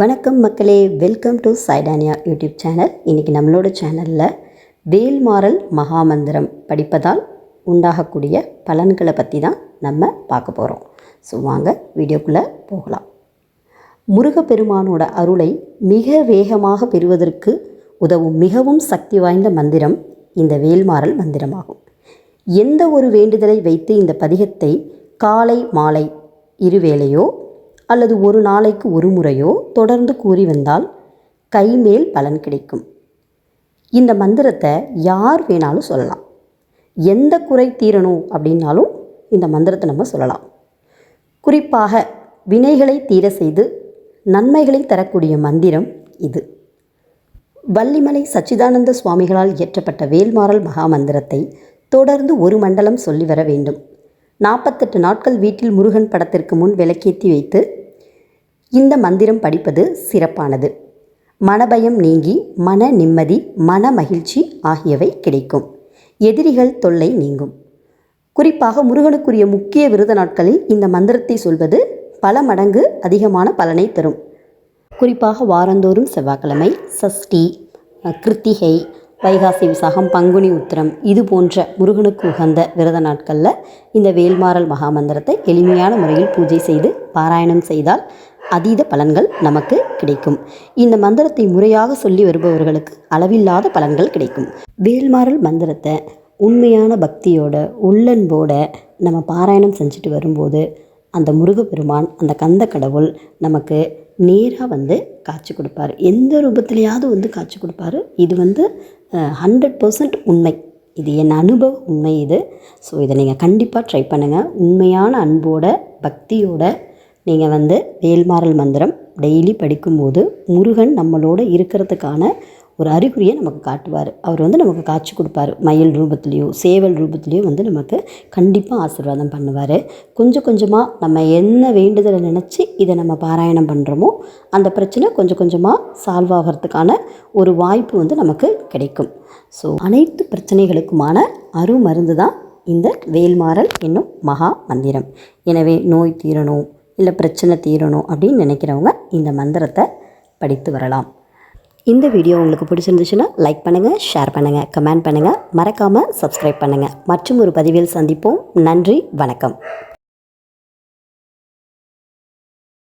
வணக்கம் மக்களே welcome to Saidaniya YouTube channel இன்றைக்கி நம்மளோட சேனலில் வேல்மாறல் மகாமந்திரம் படிப்பதால் உண்டாகக்கூடிய பலன்களை பற்றி தான் நம்ம பார்க்க போகிறோம் ஸோ வாங்க வீடியோக்குள்ளே போகலாம். முருகப்பெருமானோட அருளை மிக வேகமாக பெறுவதற்கு உதவும் மிகவும் சக்தி வாய்ந்த மந்திரம் இந்த வேல்மாறல் மந்திரமாகும். எந்த ஒரு வேண்டுதலை வைத்து இந்த பதிகத்தை காலை மாலை இருவேளையோ அல்லது ஒரு நாளைக்கு ஒரு முறையோ தொடர்ந்து கூறி வந்தால் கைமேல் பலன் கிடைக்கும். இந்த மந்திரத்தை யார் வேணாலும் சொல்லலாம். எந்த குறை தீரணும் அப்படின்னாலும் இந்த மந்திரத்தை நம்ம சொல்லலாம். குறிப்பாக வினைகளை தீர செய்து நன்மைகளை தரக்கூடிய மந்திரம் இது. வள்ளிமலை சச்சிதானந்த சுவாமிகளால் இயற்றப்பட்ட வேல்மாறல் மகாமந்திரத்தை தொடர்ந்து ஒரு மண்டலம் சொல்லி வர வேண்டும். நாற்பத்தெட்டு நாட்கள் வீட்டில் முருகன் படத்திற்கு முன் விளக்கேற்றி வைத்து இந்த மந்திரம் படிப்பது சிறப்பானது. மனபயம் நீங்கி மன நிம்மதி மன மகிழ்ச்சி ஆகியவை கிடைக்கும். எதிரிகள் தொல்லை நீங்கும். குறிப்பாக முருகனுக்குரிய முக்கிய விரத நாட்களில் இந்த மந்திரத்தை சொல்வது பல மடங்கு அதிகமான பலனை தரும். குறிப்பாக வாரந்தோறும் செவ்வாய்க்கிழமை சஷ்டி கிருத்திகை வைகாசி விசாகம் பங்குனி உத்திரம் இது போன்ற முருகனுக்கு உகந்த விரத நாட்களில் இந்த வேல்மாறல் மகாமந்திரத்தை எளிமையான முறையில் பூஜை செய்து பாராயணம் செய்தால் அதீத பலன்கள் நமக்கு கிடைக்கும். இந்த மந்திரத்தை முறையாக சொல்லி வருபவர்களுக்கு அளவில்லாத பலன்கள் கிடைக்கும். வேல்மாறல் மந்திரத்தை உண்மையான பக்தியோட உள்ளன்போட நம்ம பாராயணம் செஞ்சுட்டு வரும்போது அந்த முருகப்பெருமான் அந்த கந்த கடவுள் நமக்கு நேராக வந்து காட்சி கொடுப்பாரு. எந்த ரூபத்திலையாவது வந்து காட்சி கொடுப்பாரு. இது வந்து ஹண்ட்ரட் பர்சன்ட் உண்மை. இது என் அனுபவ உண்மை இது. ஸோ இதை நீங்கள் கண்டிப்பாக ட்ரை பண்ணுங்கள் உண்மையான அன்போட பக்தியோட நீங்கள் வந்து வேல்மாறல் மந்திரம் டெய்லி படிக்கும்போது முருகன் நம்மளோட இருக்கிறதுக்கான ஒரு அறிகுறியை நமக்கு காட்டுவார். அவர் வந்து நமக்கு காட்சி கொடுப்பாரு. மயில் ரூபத்துலேயோ சேவல் ரூபத்துலேயோ வந்து நமக்கு கண்டிப்பாக ஆசீர்வாதம் பண்ணுவார். கொஞ்சம் கொஞ்சமாக நம்ம என்ன வேண்டுதலை நினச்சி இதை நம்ம பாராயணம் பண்ணுறோமோ அந்த பிரச்சனை கொஞ்சம் கொஞ்சமாக சால்வ் ஆகிறதுக்கான ஒரு வாய்ப்பு வந்து நமக்கு கிடைக்கும். ஸோ அனைத்து பிரச்சனைகளுக்குமான அருமருந்து தான் இந்த வேல்மாறல் என்னும் மகா மந்திரம். எனவே நோய் தீரணும் இல்லை பிரச்சனை தீரணும் அப்படின்னு நினைக்கிறவங்க இந்த மந்திரத்தை படித்து வரலாம். இந்த வீடியோ உங்களுக்கு பிடிச்சிருந்துச்சுன்னா லைக் பண்ணுங்கள் ஷேர் பண்ணுங்கள் கமெண்ட் பண்ணுங்கள் மறக்காமல் சப்ஸ்கிரைப் பண்ணுங்கள் மற்றும் ஒரு பதிவில் சந்திப்போம். நன்றி வணக்கம்.